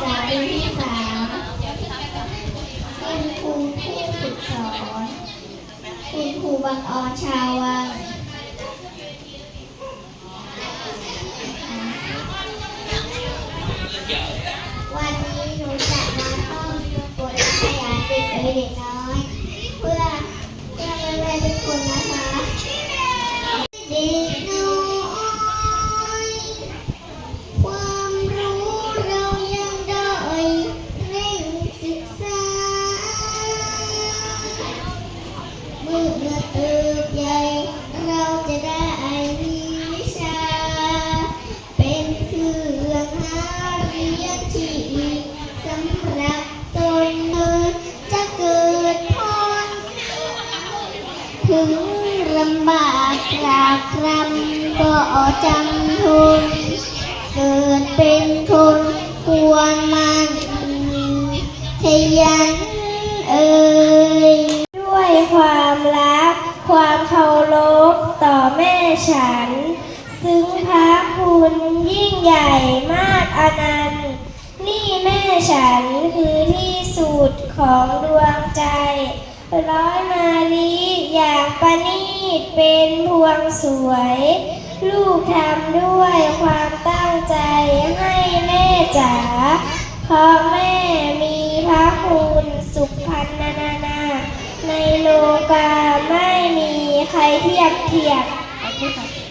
ษาปีที่สามคุณครูผู้ฝึกสอนคุณครูบังออนชาววังวันนี้หนูจะมาท่องบทขยายเป็นเอเด็กน้อย อเมื่อเติบใหญ่เราจะได้มีวิชา เป็นเครื่องหาเรียนที่สำหรับตนเมื่อจะเกิดพรถึงลำบากกรากรำก็จำทน เกิดเป็นคนควรมันขยัน ฉัน ซึ่งพระคุณยิ่งใหญ่มากอนันต์นี่แม่ฉันคือที่สุดของดวงใจ ร้อยมาลีอย่างประณีตเป็นพวงสวย ลูกทำด้วยความตั้งใจให้แม่จ๋าเพราะแม่มีพระคุณสุขพันนานานา ในโลกาไม่มีใครเทียบเทียบ Kota.